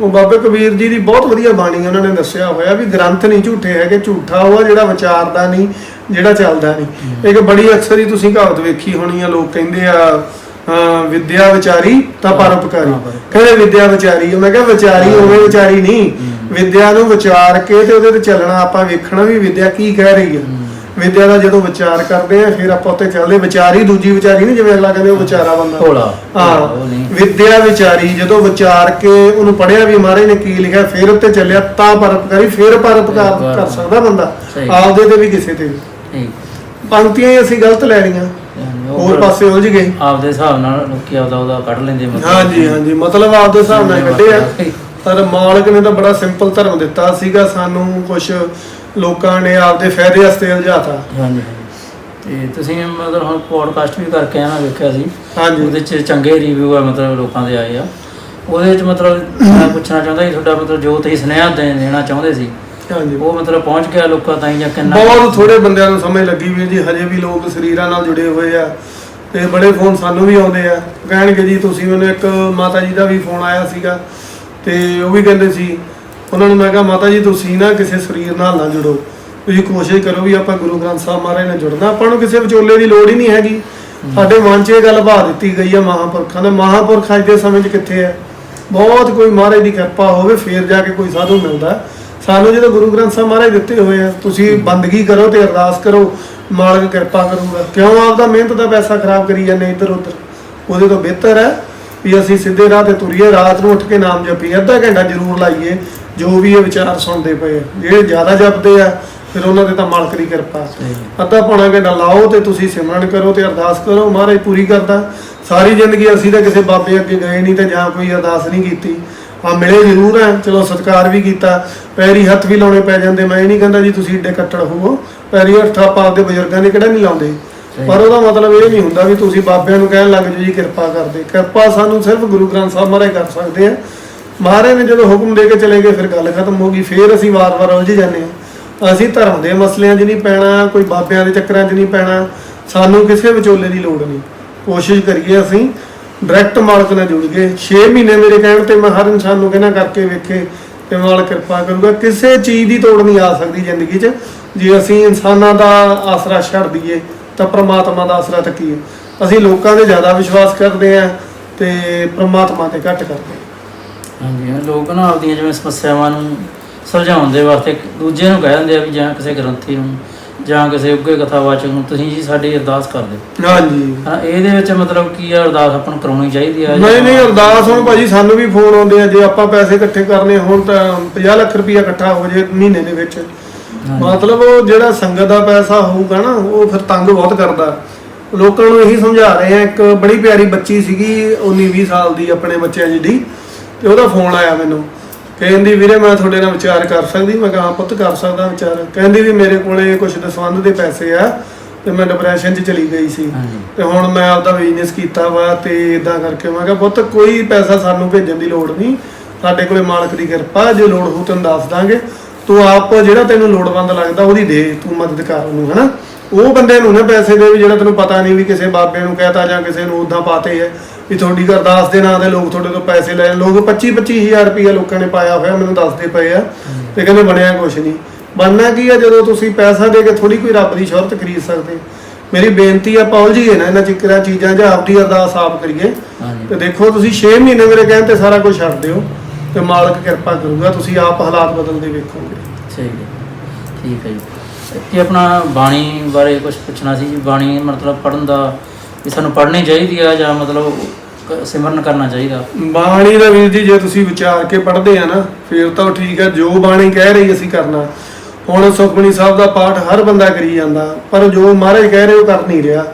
ਉਹ ਬਾਬੇ ਕਬੀਰ ਜੀ ਦੀ ਬਹੁਤ ਵਧੀਆ ਬਾਣੀ ਉਹਨਾਂ ਨੇ ਦੱਸਿਆ ਹੋਇਆ ਵੀ ਗ੍ਰੰਥ ਨਹੀਂ ਝੂਠੇ ਹੈਗੇ ਝੂਠਾ ਉਹ ਆ ਜਿਹੜਾ ਵਿਚਾਰਦਾ ਨਹੀਂ ਜਿਹੜਾ ਚੱਲਦਾ ਨਹੀਂ। ਇੱਕ ਬੜੀ ਅਕਸਰ ਹੀ ਤੁਸੀਂ ਕਹਾਵਤ ਵੇਖੀ ਹੋਣੀ ਆ ਲੋਕ ਕਹਿੰਦੇ ਆ ਵਿਦਿਆ ਵਿਚਾਰੀ ਤਾਂ ਪਰਉਪਕਾਰੀ। ਹਾਂ। ਕਹਿੰਦੇ ਵਿਦਿਆ ਵਿਚਾਰੀ ਮੈਂ ਕਿਹਾ ਵਿਚਾਰੀ ਉਵੇਂ ਵਿਚਾਰੀ ਨਹੀਂ। ਵਿਦਿਆ ਨੂੰ ਵਿਚਾਰ ਕੇ ਤੇ ਉਹਦੇ ਤੇ ਚੱਲਣਾ ਆਪਾਂ ਵੇਖਣਾ ਵੀ ਵਿਦਿਆ ਕੀ ਕਹਿ ਰਹੀ ਆ। ਵਿਦਿਆ ਦਾ ਜਦੋਂ ਵਿਚਾਰ ਕਰਦੇ ਆ ਫਿਰ ਆਪਾਂ ਉੱਤੇ ਚੱਲਦੇ ਵਿਚਾਰੀ ਦੂਜੀ ਵਿਚਾਰੀ ਨਹੀਂ ਜਿਵੇਂ ਅਗਲਾ ਕਹਿੰਦੇ ਉਹ ਵਿਚਾਰਾ ਬੰਦਾ। ਭੋਲਾ। ਹਾਂ। ਉਹ ਨਹੀਂ। ਵਿਦਿਆ ਵਿਚਾਰੀ ਜਦੋਂ ਵਿਚਾਰ ਕੇ ਉਹਨੂੰ ਪੜਿਆ ਵੀ ਮਹਾਰਾਜ ਨੇ ਕੀ ਲਿਖਿਆ ਫਿਰ ਉੱਤੇ ਚੱਲਿਆ ਤਾਂ ਪਰਉਪਕਾਰੀ ਫਿਰ ਪਰਉਪਕਾਰ ਕਰ ਸਕਦਾ ਬੰਦਾ। ਆਪਦੇ ਤੇ ਵੀ ਕਿਸੇ ਤੇ ਵੀ। ਪੰਕਤੀਆਂ ਹੀ ਅਸੀਂ ਗਲਤ ਲੈ ਲਈਆਂ। ਉਹ ਹੋਰ ਪਾਸੇ ਉਲਝ ਗਏ। ਆਪਦੇ ਹਿਸਾਬ ਨਾਲ ਲੋਕੀ ਆਪਦਾ ਉਹਦਾ ਕੱਢ ਲੈਂਦੇ ਮਤਲਬ ਹਾਂਜੀ ਹਾਂਜੀ। ਮਤਲਬ ਆਪਦੇ ਹਿਸਾਬ ਨਾਲ ਕੱਢੇ ਆ। ਪਰ ਮਾਲਕ ਨੇ ਤਾਂ ਬੜਾ ਸਿੰਪਲ ਧਰਮ ਦਿੱਤਾ ਸੀਗਾ। ਸਾਨੂੰ ਕੁਝ ਲੋਕਾਂ ਨੇ ਆਪਦੇ ਫਾਇਦੇ ਵਾਸਤੇ ਉਲਝਾਤਾ। ਹਾਂਜੀ ਹਾਂਜੀ। ਤੇ ਤੁਸੀਂ ਮਤਲਬ ਹੁਣ ਪੋਡਕਾਸਟ ਵੀ ਕਰਕੇ ਆ ਨਾ ਵੇਖਿਆ ਸੀ। ਹਾਂਜੀ। ਉਹਦੇ ਚ ਚੰਗੇ ਰਿਵਿਊ ਆ ਮਤਲਬ ਲੋਕਾਂ ਦੇ ਆਏ ਆ। ਉਹਦੇ ਚ ਮਤਲਬ ਮੈਂ ਪੁੱਛਣਾ ਚਾਹੁੰਦਾ ਸੀ ਤੁਹਾਡਾ ਮਤਲਬ ਜੋ ਤੁਸੀਂ ਸੁਨੇਹਾ ਦੇ- ਦੇਣਾ ਚਾਹੁੰਦੇ ਸੀ ਹਾਂਜੀ। ਉਹ ਮਤਲਬ ਪਹੁੰਚ ਗਿਆ ਲੋਕਾਂ ਤਾਈਂ ਜਾਂ ਕਿੰਨਾ? ਬਹੁਤ ਥੋੜੇ ਬੰਦਿਆਂ ਨੂੰ ਸਮਝ ਲੱਗੀ ਵੀ ਜੀ ਹਜੇ ਵੀ ਲੋਕ ਸਰੀਰਾਂ ਨਾਲ ਜੁੜੇ ਹੋਏ ਆ ਤੇ ਬੜੇ ਫੋਨ ਸਾਨੂੰ ਵੀ ਆਉਂਦੇ ਆ। ਕਹਿਣਗੇ ਜੀ ਤੁਸੀਂ ਮੈਨੂੰ ਇੱਕ ਮਾਤਾ ਜੀ ਦਾ ਵੀ ਫੋਨ ਆਇਆ ਸੀਗਾ ਤੇ ਉਹ ਵੀ ਕਹਿੰਦੇ ਸੀ ਉਹਨਾਂ ਨੂੰ ਮੈਂ ਕਿਹਾ ਮਾਤਾ ਜੀ ਤੁਸੀਂ ਨਾ ਕਿਸੇ ਸਰੀਰ ਨਾਲ ਨਾ ਜੁੜੋ। ਤੁਸੀਂ ਕੋਸ਼ਿਸ਼ ਕਰੋ ਵੀ ਆਪਾਂ ਗੁਰੂ ਗ੍ਰੰਥ ਸਾਹਿਬ ਮਹਾਰਾਜ ਨਾਲ ਜੁੜਨਾ। ਆਪਾਂ ਨੂੰ ਕਿਸੇ ਵਿਚੋਲੇ ਦੀ ਲੋੜ ਹੀ ਨਹੀਂ ਹੈਗੀ। ਸਾਡੇ ਮਨ 'ਚ ਇਹ ਗੱਲ ਬਾ ਦਿੱਤੀ ਗਈ ਆ ਮਹਾਂਪੁਰਖਾਂ ਦੇ। ਮਹਾਂਪੁਰਖ ਅੱਜ ਦੇ ਸਮੇਂ 'ਚ ਕਿੱਥੇ ਆ? ਬਹੁਤ ਕੋਈ ਮਹਾਰਾਜ ਦੀ ਕਿਰਪਾ ਹੋਵੇ ਫੇਰ ਜਾ ਕੇ ਕੋਈ ਸਾਧੂ ਮਿਲਦਾ। ਸਾਨੂੰ ਜਦੋਂ ਗੁਰੂ ਗ੍ਰੰਥ ਸਾਹਿਬ ਮਹਾਰਾਜ ਦਿੱਤੇ ਹੋਏ ਆ, ਤੁਸੀਂ ਬੰਦਗੀ ਕਰੋ ਤੇ ਅਰਦਾਸ ਕਰੋ, ਮਾਲਕ ਕਿਰਪਾ ਕਰੂਗਾ। ਕਿਉਂ ਆਪਦਾ ਮਿਹਨਤ ਦਾ ਪੈਸਾ ਖਰਾਬ ਕਰੀ ਜਾਂਦੇ ਇੱਧਰ ਉੱਧਰ ਉਹਦੇ ਤੋਂ ਬਿਹਤਰ ਹੈ ਵੀ ਅਸੀਂ ਸਿੱਧੇ ਰਾਹ ਤੇ ਤੁਰੀਏ, ਰਾਤ ਨੂੰ ਉੱਠ ਕੇ ਨਾਮ ਜਪੀਏ, ਅੱਧਾ ਘੰਟਾ ਜ਼ਰੂਰ ਲਾਈਏ, ਜੋ ਵੀ ਇਹ ਵਿਚਾਰ ਸੁਣਦੇ ਪਏ ਜਿਹੜੇ ਜ਼ਿਆਦਾ ਜਪਦੇ ਆ ਫਿਰ ਉਹਨਾਂ ਤੇ ਤਾਂ ਮਾਲਕ ਦੀ ਕਿਰਪਾ। ਅੱਧਾ ਪੌਣਾ ਘੰਟਾ ਲਾਓ ਤੇ ਤੁਸੀਂ ਸਿਮਰਨ ਕਰੋ ਤੇ ਅਰਦਾਸ ਕਰੋ। ਮਹਾਰਾਜ ਪੂਰੀ ਕਰਦਾ ਸਾਰੀ ਜ਼ਿੰਦਗੀ ਅਸੀਂ ਤਾਂ ਕਿਸੇ ਬਾਬੇ ਅੱਗੇ ਗਏ ਨਹੀਂ ਤੇ ਜਾਂ ਕੋਈ ਅਰਦਾਸ ਨਹੀਂ ਕੀਤੀ। ਆ ਮਿਲੇ ਜ਼ਰੂਰ ਆ। ਚਲੋ ਸਤਿਕਾਰ ਵੀ ਕੀਤਾ। ਪੈਰੀ ਹੱਥ ਵੀ ਲਾਉਣੇ ਪੈ ਜਾਂਦੇ। ਮੈਂ ਇਹ ਨਹੀਂ ਕਹਿੰਦਾ ਜੀ ਤੁਸੀਂ ਏਡੇ ਕੱਟੜ ਹੋਵੋ। ਪੈਰੀ ਹੱਥ ਆਪਾਂ ਆਪਦੇ ਬਜ਼ੁਰਗਾਂ ਦੇ ਕਿਹੜਾ ਨਹੀਂ ਲਾਉਂਦੇ? ਪਰ ਉਹਦਾ ਮਤਲਬ ਇਹ ਨਹੀਂ ਹੁੰਦਾ ਵੀ ਤੁਸੀਂ ਬਾਬਿਆਂ ਨੂੰ ਕਹਿਣ ਲੱਗ ਜਾਓ ਜੀ ਕਿਰਪਾ ਕਰਦੇ। ਕਿਰਪਾ ਸਾਨੂੰ ਸਿਰਫ ਗੁਰੂ ਗ੍ਰੰਥ ਸਾਹਿਬ ਮਹਾਰਾਜ ਕਰ ਸਕਦੇ ਆ। ਮਹਾਰਾਜ ਨੇ ਜਦੋਂ ਹੁਕਮ ਦੇ ਕੇ ਚਲੇ ਗਏ ਫਿਰ ਗੱਲ ਖਤਮ ਹੋ ਗਈ। ਫਿਰ ਅਸੀਂ ਵਾਰ-ਵਾਰ ਉਲਝ ਜਾਂਦੇ ਹਾਂ ਅਸੀਂ ਧਰਮ ਦੇ ਮਸਲਿਆਂ 'ਚ ਨਹੀਂ ਪੈਣਾ ਕੋਈ ਬਾਬਿਆਂ ਦੇ ਚੱਕਰਾਂ 'ਚ ਨਹੀਂ ਪੈਣਾ ਸਾਨੂੰ ਕਿਸੇ ਵਿਚੋਲੇ ਦੀ ਲੋੜ ਨਹੀਂ। ਕੋਸ਼ਿਸ਼ ਕਰੀਏ ਅਸੀਂ ਡਾਇਰੈਕਟ ਮਾਲਕ ਨਾਲ ਜੁੜ ਗਏ 6 ਮਹੀਨੇ ਮੇਰੇ ਕਹਿਣ ਤੇ ਮੈਂ ਹਰ ਇਨਸਾਨ ਨੂੰ ਕਹਿੰਦਾ ਕਰਕੇ ਵੇਖੇ ਤੇ ਮਾਲਕ ਕਿਰਪਾ ਕਰੂਗਾ। ਕਿਸੇ ਚੀਜ਼ ਦੀ ਤੋੜ ਨਹੀਂ ਆ ਸਕਦੀ ਜ਼ਿੰਦਗੀ 'ਚ। ਜੇ ਅਸੀਂ ਇਨਸਾਨਾਂ ਦਾ ਆਸਰਾ ਛੱਡ ਦਈਏ ਤਾਂ ਪ੍ਰਮਾਤਮਾ ਦਾ ਆਸਰਾ ਤੱਕੀਏ ਅਸੀਂ ਲੋਕਾਂ ਦੇ ਜ਼ਿਆਦਾ ਵਿਸ਼ਵਾਸ ਕਰਦੇ ਆ ਤੇ ਪ੍ਰਮਾਤਮਾ ਤੇ ਘੱਟ ਕਰਦੇ ਹਾਂ। ਹਾਂਜੀ ਹਾਂ, ਲੋਕ ਨਾ ਆਪਦੀਆਂ ਜਿਵੇਂ ਸਮੱਸਿਆਵਾਂ ਨੂੰ ਸੁਲਝਾਉਣ ਦੇ ਵਾਸਤੇ ਦੂਜੇ ਨੂੰ ਕਹਿ ਦਿੰਦੇ ਆ ਵੀ ਜਾਂ ਕਿਸੇ ਗ੍ਰੰਥੀ ਨੂੰ ਜਾਂ ਕਿਸੇ ਉੱਗੇ ਕਥਾਵਾਚਕ ਨੂੰ ਤੁਸੀਂ ਜੀ ਸਾਡੀ ਅਰਦਾਸ ਕਰ ਦਿਓ। ਹਾਂਜੀ। ਹਾਂ ਇਹਦੇ ਵਿੱਚ ਮਤਲਬ ਕੀ ਆ ਅਰਦਾਸ ਆਪਾਂ ਨੂੰ ਕਰਾਉਣੀ ਚਾਹੀਦੀ ਆ ਨਹੀਂ ਨਹੀਂ ਅਰਦਾਸ ਹੁਣ ਭਾਜੀ ਸਾਨੂੰ ਵੀ ਫੋਨ ਆਉਂਦੇ ਆ ਜੇ ਆਪਾਂ ਪੈਸੇ ਇਕੱਠੇ ਕਰਨੇ ਹੋਣ ਤਾਂ 50 ਲੱਖ ਰੁਪਇਆ ਇਕੱਠਾ ਹੋ ਜੇ ਮਹੀਨੇ ਦੇ ਵਿੱਚ। ਮਤਲਬ ਉਹ ਜਿਹੜਾ ਸੰਗਤ ਦਾ ਪੈਸਾ ਹੋਊਗਾ ਨਾ ਉਹ ਫਿਰ ਤੰਗ ਬਹੁਤ ਕਰਦਾ। ਲੋਕਾਂ ਨੂੰ ਇਹੀ ਸਮਝਾ ਰਹੇ ਆ ਇੱਕ ਬੜੀ ਪਿਆਰੀ ਬੱਚੀ ਸੀਗੀ 19 20 ਸਾਲ ਦੀ ਆਪਣੇ ਬੱਚਿਆਂ ਜਿੱਡੀ ਤੇ ਉਹਦਾ ਫੋਨ ਆਇਆ ਮੈਨੂੰ। ਕਹਿੰਦੀ ਵੀਰੇ ਮੈਂ ਤੁਹਾਡੇ ਨਾਲ ਵਿਚਾਰ ਕਰ ਸਕਦੀ ਮੈਂ ਕਿਹਾ ਹਾਂ ਪੁੱਤ ਕਰ ਸਕਦਾ ਵਿਚਾਰ। ਕਹਿੰਦੀ ਵੀ ਮੇਰੇ ਕੋਲੇ ਕੁਝ ਦਸਵੰਧ ਦੇ ਪੈਸੇ ਆ ਤੇ ਮੈਂ ਡਿਪਰੈਸ਼ਨ 'ਚ ਚਲੀ ਗਈ ਸੀ। ਤੇ ਹੁਣ ਮੈਂ ਆਪਦਾ ਬਿਜ਼ਨਸ ਕੀਤਾ ਵਾ ਤੇ ਇਦਾਂ ਕਰਕੇ ਮੈਂ ਕਿਹਾ ਪੁੱਤ ਕੋਈ ਪੈਸਾ ਸਾਨੂੰ ਭੇਜਣ ਦੀ ਲੋੜ ਨਹੀਂ। ਸਾਡੇ ਕੋਲੇ ਮਾਲਕ ਦੀ ਕਿਰਪਾ ਜੇ ਲੋੜ ਹੋਊ ਤੈਨੂੰ ਦੱਸ ਦਾਂਗੇ। ਤੂੰ ਆਪ ਜਿਹੜਾ ਤੈਨੂੰ ਲੋੜਵੰਦ ਲੱਗਦਾ ਉਹਦੀ ਦੇ ਤੂੰ ਮਦਦ ਕਰ ਉਹਨੂੰ ਹਨਾ? ਉਹ ਬੰਦੇ ਨੂੰ ਨਾ ਪੈਸੇ ਦੇ ਵੀ ਜਿਹੜਾ ਤੈਨੂੰ ਪਤਾ ਨਹੀਂ ਵੀ ਕਿਸੇ ਬਾਬੇ ਨੂੰ ਕਹਿਤਾ ਜਾਂ ਕਿਸੇ ਨੂੰ ਉਦਾਂ ਪਾਤੇ ਹੈ ਵੀ ਤੁਹਾਡੀ ਅਰਦਾਸ ਦੇ ਨਾਂ ਦੇ ਲੋਕ ਤੁਹਾਡੇ ਤੋਂ ਪੈਸੇ ਲੈਣ। ਲੋਕ 25 25000 ਰੁਪਏ ਲੋਕਾਂ ਨੇ ਪਾਇਆ ਹੋਇਆ ਮੈਨੂੰ ਦੱਸਦੇ ਪਏ ਆ। ਤੇ ਕਹਿੰਦੇ ਬਣਿਆ ਕੁਛ ਨਹੀਂ। ਬਣਨਾ ਕੀ ਆ ਜਦੋਂ ਤੁਸੀਂ ਪੈਸਾ ਦੇ ਕੇ ਥੋੜੀ ਕੋਈ ਰੱਬ ਦੀ ਸ਼ਰਤ ਖਰੀਦ ਸਕਦੇ। ਮੇਰੀ ਬੇਨਤੀ ਆ ਪੌਲ ਜੀ ਹੈ ਨਾ ਇਹਨਾਂ ਚਿਕਰਾ ਚੀਜ਼ਾਂ ਜਾਂ ਆਪਦੀ ਅਰਦਾਸ ਆਪ ਕਰੀਏ। ਤੇ ਦੇਖੋ ਤੁਸੀਂ 6 ਮਹੀਨੇ ਮੇਰੇ ਕਹਿਣ ਤੇ ਸਾਰਾ ਕੁਝ ਛੱਡ ਦਿਓ। ਤੇ ਮਾਲਕ ਕਿਰਪਾ ਕਰੂਗਾ ਤੁਸੀਂ ਆਪ ਹਾਲਾਤ ਬਦਲਦੇ ਵੇਖੋਗੇ। ਠੀਕ ਹੈ। ਠੀਕ ਹੈ ਜੀ। ਕੀ ਆਪਣਾ ਬਾਣੀ ਬਾਰੇ ਕੁਝ ਪੁੱਛਣਾ ਸੀ ਜੀ? ਬਾਣੀ ਮਤਲਬ ਪੜਨ ਦਾ ਵੀ ਸਾਨੂੰ ਪੜ੍ਹਨੀ ਚਾਹੀਦੀ ਆ ਜਾਂ ਮਤਲਬ ਸਿਮਰਨ ਕਰਨਾ ਚਾਹੀਦਾ। ਬਾਣੀ ਦਾ ਵੀਰ ਜੀ ਜੇ ਤੁਸੀਂ ਵਿਚਾਰ ਕੇ ਪੜ੍ਹਦੇ ਆ ਨਾ ਫਿਰ ਤਾਂ ਠੀਕ ਹੈ ਜੋ ਬਾਣੀ ਕਹਿ ਰਹੀ ਅਸੀਂ ਕਰਨਾ। ਹੁਣ ਸੁਖਮਨੀ ਸਾਹਿਬ ਦਾ ਪਾਠ ਹਰ ਬੰਦਾ ਕਰੀ ਜਾਂਦਾ ਪਰ ਜੋ ਮਹਾਰਾਜ ਕਹਿ ਰਹੇ ਉਹ ਕਰ ਨਹੀਂ ਰਿਹਾ।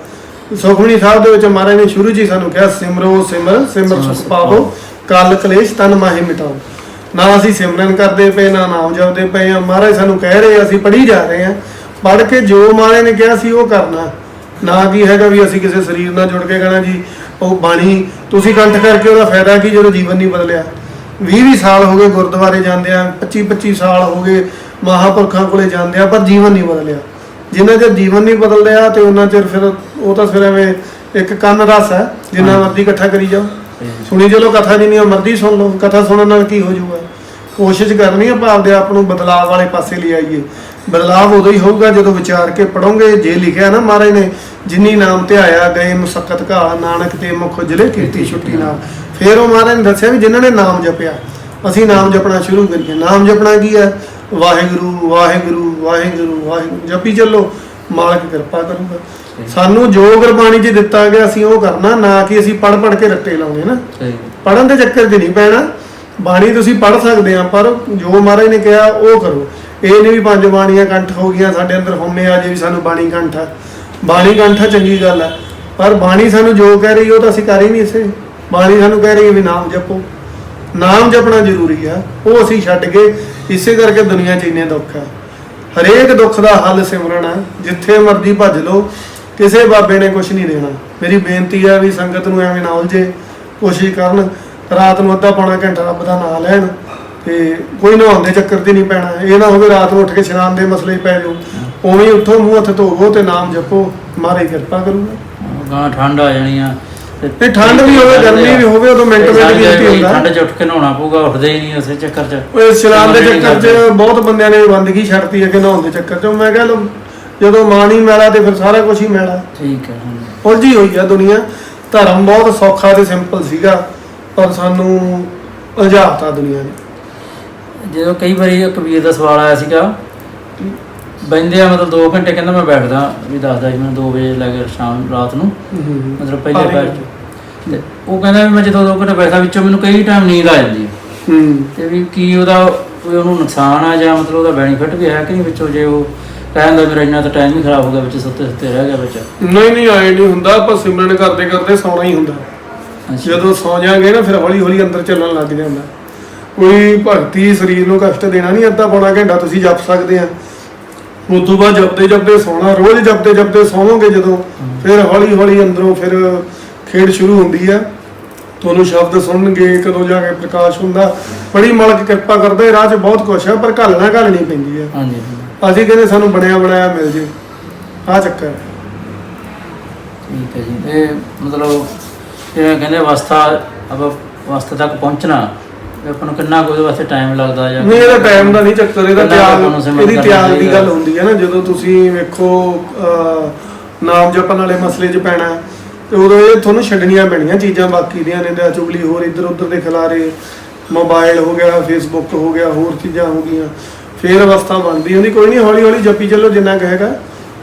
ਸੁਖਮਨੀ ਸਾਹਿਬ ਦੇ ਵਿੱਚ ਮਹਾਰਾਜ ਨੇ ਸ਼ੁਰੂ ਹੀ ਸਾਨੂੰ ਕਿਹਾ ਸਿਮਰੋ ਸਿਮਰ ਸਿਮਰ ਸੁਖ ਪਾਵੋ ਕਲ ਕਲੇਸ਼ ਤਨ ਮਾਹੇ ਮਿਟਾਓ। ਨਾ ਅਸੀਂ ਸਿਮਰਨ ਕਰਦੇ ਪਏ ਨਾ ਨਾਮ ਜਪਦੇ ਪਏ ਆ। ਮਹਾਰਾਜ ਸਾਨੂੰ ਕਹਿ ਰਹੇ ਆ, ਅਸੀਂ ਪੜ੍ਹੀ ਜਾ ਰਹੇ ਆ। ਪੜ੍ਹ ਕੇ ਜੋ ਮਹਾਰਾਜ ਨੇ ਕਿਹਾ ਸੀ ਉਹ ਕਰਨਾ। ਨਾ ਕੀ ਹੈਗਾ ਵੀ ਅਸੀਂ ਕਿਸੇ ਸਰੀਰ ਨਾਲ ਜੁੜ ਕੇ ਕਹਣਾ ਜੀ ਉਹ ਬਾਣੀ ਤੁਸੀਂ ਕੰਠ ਕਰਕੇ ਉਹਦਾ ਫਾਇਦਾ ਕੀ ਜਦੋਂ ਜੀਵਨ ਨਹੀਂ ਬਦਲਿਆ? 20 20 ਸਾਲ ਹੋ ਗਏ ਗੁਰਦੁਆਰੇ ਜਾਂਦੇ ਆ 25 25 ਸਾਲ ਹੋ ਗਏ ਮਹਾਪੁਰਖਾਂ ਕੋਲੇ ਜਾਂਦੇ ਆ ਪਰ ਜੀਵਨ ਨਹੀਂ ਬਦਲਿਆ। ਜਿੰਨਾ ਚਿਰ ਜੀਵਨ ਨਹੀਂ ਬਦਲਦਾ ਤੇ ਉਹਨਾਂ ਚਿਰ ਫਿਰ ਉਹ ਤਾਂ ਫਿਰ ਐਵੇਂ ਇੱਕ ਕੰਨ ਰਸ ਹੈ ਜਿੰਨਾ ਮਰਜ਼ੀ ਇਕੱਠਾ ਕਰੀ ਜਾਓ। ਸੁਣੀ ਚਲੋ ਕਥਾ ਜਿੰਨੀ ਮਰਜ਼ੀ ਸੁਣ ਲਓ ਕਥਾ ਸੁਣਨ ਨਾਲ ਕੀ ਹੋ ਜਾਊਗਾ? ਕੋਸ਼ਿਸ਼ ਕਰਨੀ ਆਪਾਂ ਆਪਦੇ ਆਪ ਨੂੰ ਬਦਲਾਅ ਵਾਲੇ ਪਾਸੇ ਲੈ ਆਈਏ। ਬਦਲਾਅ ਉਦੋਂ ਹੀ ਹੋਊਗਾ ਜਦੋਂ ਵਿਚਾਰ ਕੇ ਪੜੋਗੇ ਜੇ ਲਿਖਿਆ ਨਾ ਮਹਾਰਾਜ ਨੇ ਜਿਨੀ ਨਾਮ ਧਿਆਇਆ ਗਏ ਮੁਸਕਤ ਘਾ ਨਾਨਕ ਤੇ ਮੁਖ ਉਜਲੇ ਕੀਤੀ ਛੁੱਟੀ ਨਾਲ। ਫਿਰ ਉਹ ਮਹਾਰਾਜ ਨੇ ਦੱਸਿਆ ਵੀ ਜਿਨ੍ਹਾਂ ਨੇ ਨਾਮ ਜਪਿਆ ਅਸੀਂ ਨਾਮ ਜਪਣਾ ਸ਼ੁਰੂ ਕਰੀਏ। ਨਾਮ ਜਪਣਾ ਕੀ ਹੈ? ਵਾਹਿਗੁਰੂ ਵਾਹਿਗੁਰੂ ਵਾਹਿਗੁਰੂ ਵਾਹਿਗੁਰੂ। ਜਪੀ ਚੱਲੋ ਮਾਲਕ ਕਿਰਪਾ ਕਰੂਗਾ। ਸਾਨੂੰ ਜੋ ਗੁਰਬਾਣੀ 'ਚ ਦਿੱਤਾ ਗਿਆ ਅਸੀਂ ਉਹ ਕਰਨਾ ਨਾ ਕਿ ਅਸੀਂ ਪੜ ਪੜ ਕੇ ਰੱਟੇ ਲਾਉਣੇ ਨਾ। ਪੜਨ ਦੇ ਚੱਕਰ 'ਚ ਨਹੀਂ ਪੈਣਾ। ਬਾਣੀ ਤੁਸੀਂ ਪੜ ਸਕਦੇ ਆ ਪਰ ਜੋ ਮਹਾਰਾਜ ਨੇ ਕਿਹਾ ਉਹ ਕਰੋ। ਇਹ ਨਹੀਂ ਵੀ ਪੰਜ ਬਾਣੀਆਂ ਕੰਠ ਹੋ ਗਈਆਂ, ਸਾਡੇ ਅੰਦਰ ਹਉਮੈ ਆ ਜੇ ਵੀ ਸਾਨੂੰ ਬਾਣੀ ਕੰਠ ਆ। ਬਾਣੀ ਕੰਠ ਚੰਗੀ ਗੱਲ ਆ, ਪਰ ਬਾਣੀ ਸਾਨੂੰ ਜੋ ਕਹਿ ਰਹੀ ਉਹ ਤਾਂ ਅਸੀਂ ਕਰ ਹੀ ਨਹੀਂ ਇਸੇ ਬਾਣੀ ਸਾਨੂੰ ਕਹਿ ਰਹੀ ਵੀ ਨਾਮ ਜਪੋ। ਨਾਮ ਜਪਣਾ ਜ਼ਰੂਰੀ ਆ, ਉਹ ਅਸੀਂ ਛੱਡ ਕੇ ਇਸੇ ਕਰਕੇ ਦੁਨੀਆ 'ਚ ਇੰਨੇ ਦੁੱਖ ਆ। ਹਰੇਕ ਦੁੱਖ ਦਾ ਹੱਲ ਸਿਮਰਨ ਆ, ਜਿੱਥੇ ਮਰਜ਼ੀ ਭੱਜ ਲਓ, ਕਿਸੇ ਬਾਬੇ ਨੇ ਕੁਝ ਨਹੀਂ ਦੇਣਾ। ਮੇਰੀ ਬੇਨਤੀ ਆ ਵੀ ਸੰਗਤ ਨੂੰ ਐਵੇਂ ਨਾ ਉਲਝੇ, ਕੋਸ਼ਿਸ਼ ਕਰਨ, ਰਾਤ ਨੂੰ ਅੱਧਾ ਪੌਣਾ ਘੰਟਾ ਰੱਬ ਦਾ ਨਾਮ ਲੈਣ। ਤੇ ਕੋਈ ਨਹਾਉਣ ਦੇ ਚੱਕਰ 'ਤੇ ਨਹੀਂ ਪੈਣਾ। ਇਹ ਨਾ ਹੋਵੇ ਰਾਤ ਨੂੰ ਉੱਠ ਕੇ ਇਸ਼ਨਾਨ ਦੇ ਮਸਲੇ ਪੈ ਜਾਓ ਉਵੇਂ ਉੱਠੋ ਮੂੰਹ ਹੱਥ ਧੋਵੋ ਤੇ ਨਾਮ ਜਪੋ। ਮਾਰੇ ਕਿਰਪਾ ਕਰੂਗਾ। ਗਾਂ ਠੰਡ ਆ ਜਾਣੀ ਆ। ਤੇ ਠੰਡ ਵੀ ਹੋਵੇ ਗਰਮੀ ਵੀ ਹੋਵੇ ਉਦੋਂ ਮਿੰਟ ਮਿੰਟ ਦੀ ਗਿਣਤੀ ਹੁੰਦਾ। ਠੰਡ ਚ ਉੱਠ ਕੇ ਨਹਾਉਣਾ ਪਊਗਾ ਉੱਠਦੇ ਹੀ ਨਹੀਂ ਉਸੇ ਚੱਕਰ ਚ। ਉਹ ਇਸ਼ਨਾਨ ਦੇ ਨਹੀਂ ਚੱਕਰ 'ਚ। ਬਹੁਤ ਬੰਦਿਆਂ ਨੇ ਬੰਦਗੀ ਛੱਡਤੀ ਹੈ ਕਿ ਨਹਾਉਣ ਦੇ ਚੱਕਰ 'ਚ। ਮੈਂ ਕਿਹਾ ਲੋ ਜਦੋਂ ਮਾਂ ਨਹੀਂ ਮੈਲਾ ਤੇ ਫਿਰ ਸਾਰਾ ਕੁਝ ਹੀ ਮੈਲਾ। ਠੀਕ ਹੈ ਹਾਂਜੀ। ਉਲਝੀ ਹੋਈ ਆ ਦੁਨੀਆ। ਧਰਮ ਬਹੁਤ ਸੌਖਾ ਤੇ ਸਿੰਪਲ ਸੀਗਾ ਪਰ ਸਾਨੂੰ ਉਲਝਾਤਾ ਦੁਨੀਆ ਨੇ। ਜਦੋਂ ਕਈ ਵਾਰੀ ਇੱਕ ਵੀਰ ਦਾ ਸਵਾਲ ਆਇਆ ਸੀਗਾ ਬੈੰਦੇ ਆ ਮਤਲਬ 2 ਘੰਟੇ ਕਹਿੰਦਾ ਮੈਂ ਬੈਠਦਾ ਵੀ ਦੱਸਦਾ ਸੀ ਮੈਨੂੰ 2 ਵਜੇ ਲੈ ਕੇ ਸ਼ਾਮ ਰਾਤ ਨੂੰ। ਮਤਲਬ ਪਹਿਲੇ ਬੈਠ ਤੇ ਉਹ ਕਹਿੰਦਾ ਵੀ ਮੈਂ ਜਦੋਂ 2 ਘੰਟੇ ਬੈਠਦਾ ਵਿੱਚੋਂ ਮੈਨੂੰ ਕਈ ਟਾਈਮ ਨੀਂਦ ਆ ਜਾਂਦੀ ਹੈ। ਤੇ ਵੀ ਕੀ ਉਹਦਾ ਕੋਈ ਉਹਨੂੰ ਨੁਕਸਾਨ ਆ ਜਾਂ ਮਤਲਬ ਉਹਦਾ ਬੈਨੀਫਿਟ ਵੀ ਹੈ ਕਿ ਨਹੀਂ ਵਿੱਚੋਂ? ਜੇ ਉਹ ਕਹਿੰਦਾ ਮੇਰਾ ਇੰਨਾ ਤਾਂ ਟਾਈਮ ਹੀ ਖਰਾਬ ਹੋ ਗਿਆ ਵਿੱਚ ਸੁੱਤੇ ਸੁੱਤੇ ਰਹਿ ਗਿਆ ਵਿੱਚ। ਨਹੀਂ ਨਹੀਂ ਆਏ ਨਹੀਂ ਹੁੰਦਾ ਆਪਾਂ ਸਿਮਰਨ ਕਰਦੇ ਕਰਦੇ ਸੌਣਾ ਹੀ ਹੁੰਦਾ। ਜਦੋਂ ਸੌ ਜਾਗੇ ਨਾ ਫਿਰ ਹੌਲੀ ਹੌਲੀ ਅੰਦਰ ਚੱਲਣ ਲੱਗ ਜਾਂਦਾ। ਕੋਈ ਭਗਤੀ ਸਰੀਰ ਨੂੰ ਕਸ਼ਟ ਦੇਣਾ ਨਹੀਂ ਅੱਧਾ ਪੌਣਾ ਘੰਟਾ ਤੁਸੀਂ ਜਪ ਸਕਦੇ ਆ। ਉਸ ਤੋਂ ਬਾਅਦ ਜਪਦੇ ਜਪਦੇ ਸੌਣਾ ਰੋਜ਼ ਜਪਦੇ ਜਪਦੇ ਸੌਵੋਗੇ ਜਦੋਂ। ਫਿਰ ਹੌਲੀ ਹੌਲੀ ਅੰਦਰੋਂ ਫਿਰ ਖੇਡ ਸ਼ੁਰੂ ਹੁੰਦੀ ਆ। ਤੁਹਾਨੂੰ ਸ਼ਬਦ ਸੁਣਨਗੇ ਕਦੋਂ ਜਾ ਕੇ ਪ੍ਰਕਾਸ਼ ਹੁੰਦਾ। ਬੜੀ ਮਾਲਕ ਕਿਰਪਾ ਕਰਦਾ ਇਹ ਰਾਹ 'ਚ ਬਹੁਤ ਕੁਛ ਆ ਪਰ ਘੱਲਣਾ ਘੱਲਣੀ ਪੈਂਦੀ ਆ। ਹਾਂਜੀ। ਅਸੀਂ ਕਹਿੰਦੇ ਸਾਨੂੰ ਬਣਿਆ ਬਣਾਇਆ ਮਿਲ ਜੇ। ਆ ਚੱਕਰ ਹੈ। ਠੀਕ ਹੈ ਜੀ ਇਹ ਮਤਲਬ ਜਿਵੇਂ ਕਹਿੰਦੇ ਅਵਸਥਾ ਅਬ ਅਵਸਥਾ ਤੱਕ ਪਹੁੰਚਣਾ ਆਪਾਂ ਨੂੰ ਕਿੰਨਾ ਕੁ ਉਹਦੇ ਵਾਸਤੇ ਟਾਈਮ ਲੱਗਦਾ ਜਾਂ ਨਹੀਂ ਇਹਦਾ ਟਾਈਮ ਦਾ ਨਹੀਂ ਚੱਕਰ ਇਹਦਾ ਕਿੰਨਾ ਆਪਾਂ ਨੂੰ ਤਿਆਗ ਸਿਮਰਨ ਇਹਦੀ ਕਰਨਾ ਤਿਆਗ ਦੀ ਚਾਹੀਦਾ। ਗੱਲ ਹੁੰਦੀ ਹੈ ਨਾ ਜਦੋਂ ਤੁਸੀਂ ਵੇਖੋ ਅਹ, ਨਾਮ ਜਪਣ ਵਾਲੇ ਮਸਲੇ 'ਚ ਪੈਣਾ ਹੈ, ਤੇ ਉਦੋਂ ਇਹ ਤੁਹਾਨੂੰ ਛੱਡਣੀਆਂ ਪੈਣੀਆਂ ਚੀਜ਼ਾਂ ਬਾਕੀ ਦੀਆਂ ਨੇ ਦਾ ਚੁਗਲੀ ਹੋਰ ਇੱਧਰ ਉੱਧਰ ਦੇ ਖਿਲਾਰੇ ਮੋਬਾਈਲ ਹੋ ਗਿਆ ਫੇਸਬੁੱਕ ਹੋ ਗਿਆ ਹੋਰ ਚੀਜ਼ਾਂ ਹੋ ਗਈਆਂ ਫੇਰ ਅਵਸਥਾ ਬਣਦੀ ਹੁੰਦੀ ਕੋਈ ਨਹੀਂ ਹੌਲੀ ਹੌਲੀ ਜਪੀ ਚੱਲੋ ਜਿੰਨਾ ਕੁ ਹੈਗਾ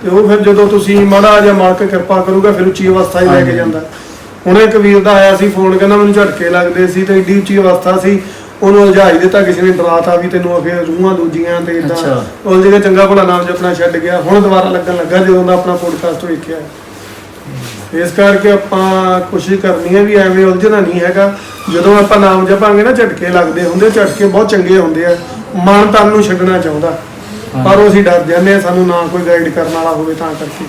ਤੇ ਉਹ ਫਿਰ ਜਦੋਂ ਤੁਸੀਂ ਮਾੜਾ ਜਿਹਾ ਮਾਲਕ ਕਿਰਪਾ ਕਰੂਗਾ ਫਿਰ ਉੱਚੀ ਅਵਸਥਾ ਹੀ ਲੈ ਕੇ ਹਾਂਜੀ। ਜਾਂਦਾ ਹੁਣ ਇੱਕ ਵੀਰ ਦਾ ਆਇਆ ਸੀ ਫੋਨ ਕਹਿੰਦਾ ਮੈਨੂੰ ਝਟਕੇ ਲੱਗਦੇ ਸੀ ਤੇ ਏਡੀ ਉੱਚੀ ਅਵਸਥਾ ਸੀ। ਉਹਨੂੰ ਉਲਝਾਈ ਦਿੱਤਾ ਕਿਸੇ ਨੇ ਡਰਾਤਾ ਵੀ ਤੈਨੂੰ ਅਖੇ ਰੂਹਾਂ ਦੂਜੀਆਂ ਤੇ ਇਦਾਂ। ਉਲਝ ਕੇ ਚੰਗਾ ਭਲਾ ਨਾਮ ਜਪਣਾ ਛੱਡ ਗਿਆ। ਹੁਣ ਦੁਬਾਰਾ ਲੱਗਣ ਲੱਗਾ ਜਦੋਂ ਦਾ ਆਪਣਾ ਪੋਡਕਾਸਟ ਵੇਖਿਆ। ਇਸ ਕਰਕੇ ਆਪਾਂ ਕੋਸ਼ਿਸ਼ ਕਰਨੀ ਹੈ ਵੀ ਐਵੇਂ ਉਲਝਣਾ ਨਹੀਂ ਹੈਗਾ। ਜਦੋਂ ਆਪਾਂ ਨਾਮ ਜਪਾਂਗੇ ਨਾ ਝਟਕੇ ਲੱਗਦੇ ਹੁੰਦੇ ਝਟਕੇ ਬਹੁਤ ਚੰਗੇ ਹੁੰਦੇ ਆ। ਮਨ ਤਨ ਨੂੰ ਛੱਡਣਾ ਚਾਹੁੰਦਾ। ਪਰ ਉਹ ਅਸੀਂ ਡਰ ਜਾਂਦੇ ਆ ਸਾਨੂੰ ਨਾ ਕੋਈ ਗਾਈਡ ਕਰਨ ਵਾਲਾ ਹੋਵੇ ਤਾਂ ਕਰਕੇ।